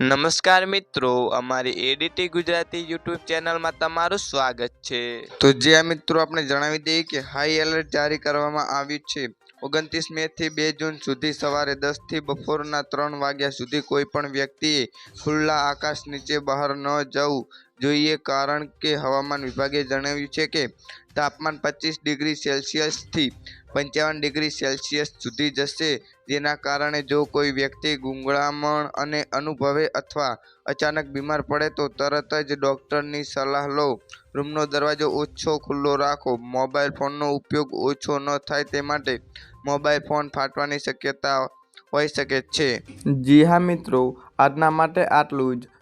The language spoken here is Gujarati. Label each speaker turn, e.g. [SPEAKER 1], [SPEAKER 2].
[SPEAKER 1] નમસ્કાર મિત્રો, અમારી એડીટી ગુજરાતી યુટ્યુબ ચેનલમાં તમારું સ્વાગત છે.
[SPEAKER 2] તો જે આ મિત્રો આપણે જણાવી દઈએ કે હાઈ એલર્ટ જારી કરવામાં આવ્યું છે. ઓગણત્રીસ મે થી બે જૂન સુધી સવારે દસથી બપોરના ત્રણ વાગ્યા સુધી કોઈ પણ વ્યક્તિએ ખુલ્લા આકાશ નીચે બહાર ન જવું. જોઈએ. કારણ કે હવામાન વિભાગે જણાવ્યું છે કે તાપમાન પચીસ ડિગ્રી સેલ્સિયસથી પંચાવન ડિગ્રી સેલ્સિયસ સુધી જશે. જેના કારણે જો કોઈ વ્યક્તિ ગુંગળામણ અને અનુભવે અથવા અચાનક બીમાર પડે તો તરત જ ડૉક્ટરની સલાહ લો. રૂમનો દરવાજો ઓછો ખુલ્લો રાખો. મોબાઈલ ફોનનો ઉપયોગ ઓછો ન થાય તે માટે મોબાઈલ ફોન ફાટવાની શક્યતા હોઈ શકે છે. જી હા મિત્રો, આજના માટે આટલું જ.